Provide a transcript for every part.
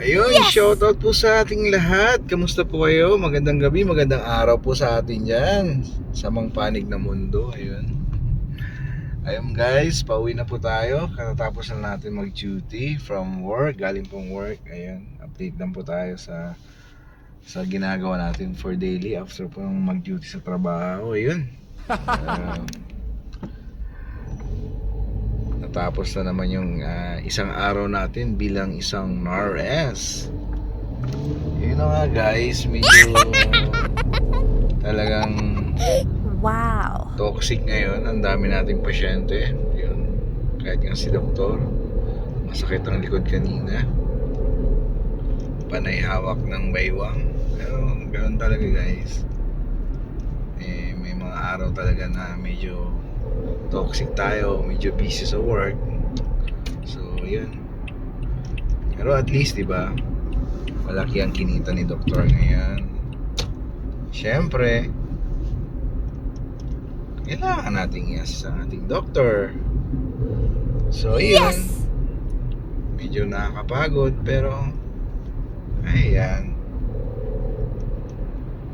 Ayun, shoutout po sa ating lahat. Kamusta po kayo? Magandang gabi, magandang araw po sa atin dyan. Sa mga panig na mundo. Ayun. Ayun guys, pauwi na po tayo. Katatapos na natin mag-duty from work. Galing pong work. Ayun, update lang po tayo sa sa ginagawa natin for daily after po ng mag-duty sa trabaho. Ayun. Ah, natapos na naman yung ah, isang araw natin bilang isang NARS. Yun na nga guys, medyo talagang Wow. toxic ngayon. Ang dami nating pasyente. Yun. Kahit nga si doktor, masakit ang likod kanina. Panay hawak ng baywang. Pero ganun talaga guys. Eh, may mga araw talaga na medyo toxic tayo, medyo busy sa work. So, yun. Pero at least, di ba, malaki ang kinita ni doktor ngayon. Siyempre, kailangan nating i-assist ang ating doktor. So, yun. Yes! Medyo nakakapagod, pero, ayan.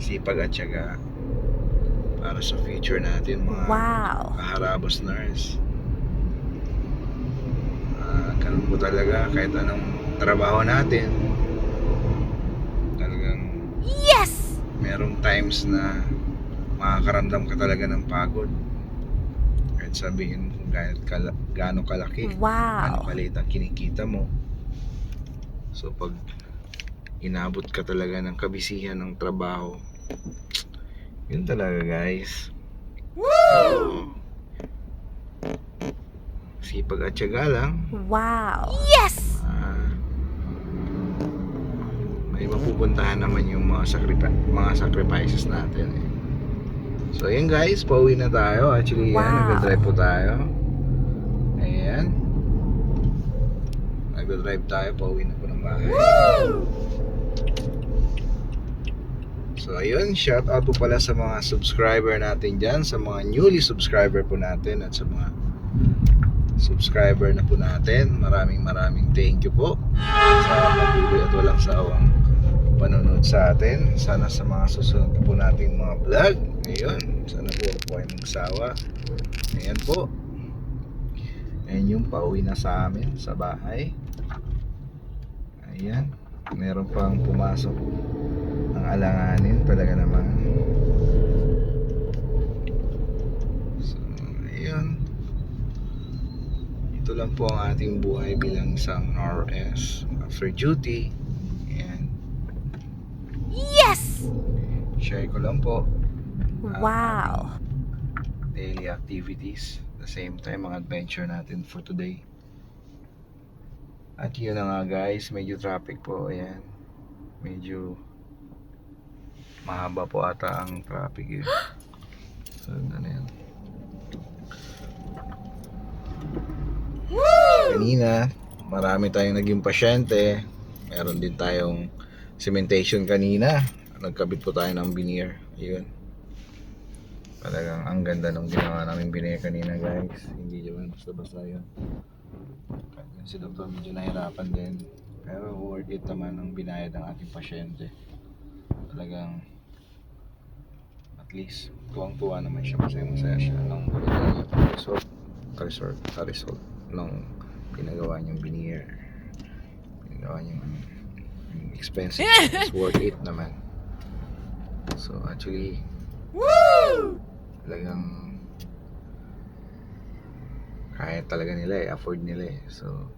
Sipag at syaga para sa future natin, mga Wow. kaharabos nurse. Ah, ganun po talaga kahit anong trabaho natin. Talagang Yes! merong times na makakaramdam ka talaga ng pagod. Kahit sabihin kung gaano, kala, gaano kalaki, gaano Wow. kaliit ang kinikita mo. So pag inabot ka talaga ng kabisihan ng trabaho, yun talaga guys. Woo! Sipag at tiyaga lang. Wow. Yes! Ah, may mapupuntahan naman yung mga sacrifice mga sacrifices natin eh. So ayun guys, pauwi na tayo. Actually, yan, Wow. nag-drive po tayo. Ayan. Nag-drive tayo, pauwi na po ng bahay. So ayun, shout out po pala sa mga subscriber natin dyan, sa mga newly subscriber po natin at sa mga subscriber na po natin. Maraming maraming thank you po sa patuloy at walang sawang panonood sa atin. Sana sa mga susunod po nating mga vlog. Ayun, sana po po ay magsawa. Ayan po. Ayan yung pauwi na sa amin sa bahay. Ayan. Meron pang pumasok alanganin talaga naman. So, ayun. Ito lang po ang ating buhay bilang isang RS after duty. Ayan. Yes! Share ko lang po Wow. daily activities. The same time, mga adventure natin for today. At yun na nga guys, medyo traffic po. Ayan. Medyo mahaba po ata ang traffic eh. So, ano yan. Kanina, marami tayong naging pasyente. Meron din tayong cementation kanina. Nagkabit po tayo ng veneer. Ayun. Talagang ang ganda ng ginawa namin veneer kanina guys. Hindi naman basta-basta yun. Si Dr. medyo nahirapan din. Pero worth it naman ang binayad ng ating pasyente. Talagang least tuwang-tuwa naman siya. Masaya-masaya siya ng result. Result. Result ng pinagawa niyang veneer. Pinagawa niyang ano, yung expensive. It's worth it naman. So actually, talagang kaya talaga nila eh, afford nila eh. So,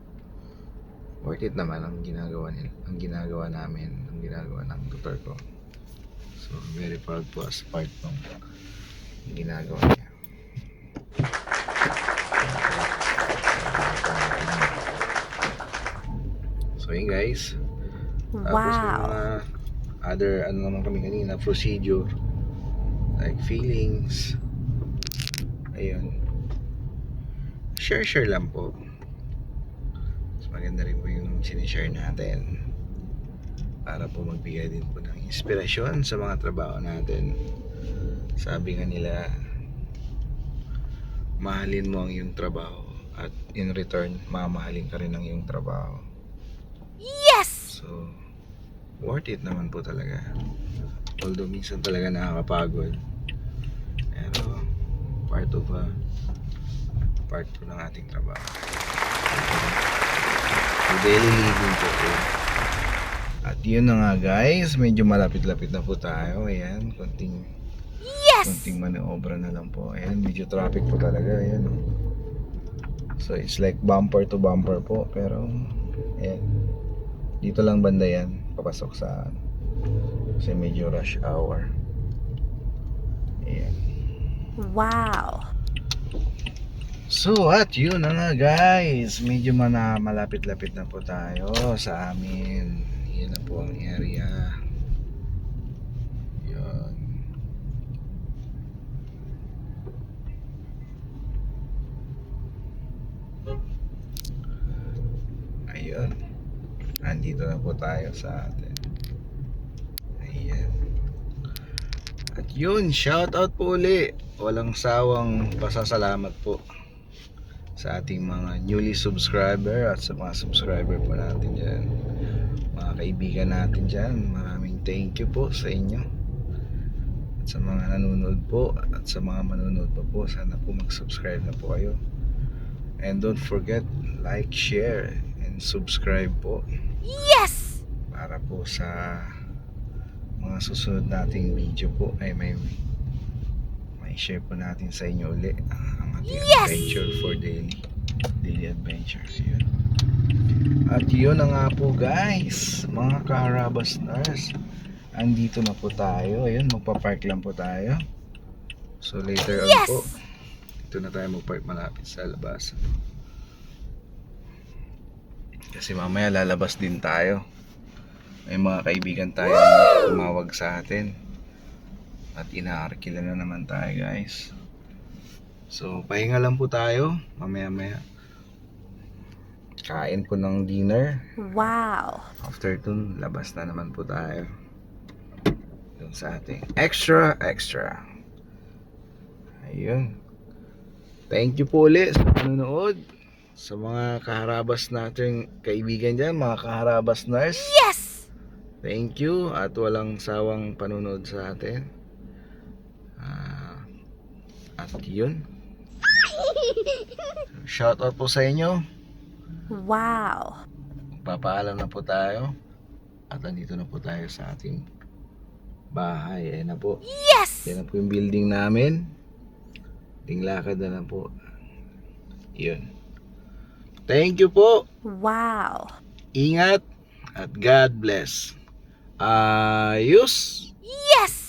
worth it naman ang ginagawa nila, ang ginagawa namin, ang ginagawa ng doktor ko. So, very proud po as part ng ginagawa niya. So, yun guys. Tapos yung Wow. mga other, ano naman kami kanina, procedure. Like feelings. Ayun. Share-share lang po. Mas maganda rin po yung sinishare natin. Para po magbigay din po ng inspirasyon sa mga trabaho natin. Sabi nga nila, mahalin mo ang iyong trabaho at in return, mamahalin ka rin ng iyong trabaho. Yes! So, worth it naman po talaga. Although minsan talaga nakakapagod. Pero, part of a part po ng ating trabaho. So, daily living po po. At yun na nga guys, medyo malapit-lapit na po tayo. Ayan, konting Yes! konting maniobra na lang po. Ayan, medyo traffic po talaga. Ayan. So, it's like bumper to bumper po. Pero, ayan. Dito lang banda yan. Papasok sa kasi medyo rush hour. Ayan. Wow. So, at yun na nga guys. Medyo mana malapit-lapit na po tayo sa amin. Yan na po ang area. Yun. Ayun. Andito na po tayo sa atin. Ayan. At yun, shout out po uli. Walang sawang pasasalamat po sa ating mga newly subscriber at sa mga subscriber po natin dyan. Kaibigan natin dyan, maraming thank you po sa inyo. At sa mga nanonood po at sa mga manonood pa po, sana po mag-subscribe na po kayo. And don't forget, like, share, and subscribe po Yes! para po sa mga susunod nating video po ay may may share po natin sa inyo uli ang ating Yes! adventure for daily daily adventure yun. At yun na nga po guys. Mga kaharabas nurse andito na po tayo. Ayun magpa-park lang po tayo. So later on Yes! po dito na tayo mag-park malapit sa labas. Kasi mamaya lalabas din tayo. May mga kaibigan tayo na tumawag sa atin. At inaarkila na naman tayo guys. So pahinga lang po tayo. Mamaya maya kain po ng dinner Wow. after dun labas na naman po tayo dun sa ating extra extra ayun thank you po ulit sa panonood sa mga kaharabas nating kaibigan dyan mga kaharabas nurse Yes! Thank you at walang sawang panunod sa atin. Ah, at yun. Shout out po sa inyo. Wow. Papaalam na po tayo. At andito na po tayo sa ating bahay. Ayan na po. Yes! Yan na po yung building namin. Ting lakad na lang po. Yun. Thank you po. Wow. Ingat at God bless. Ayos. Yes!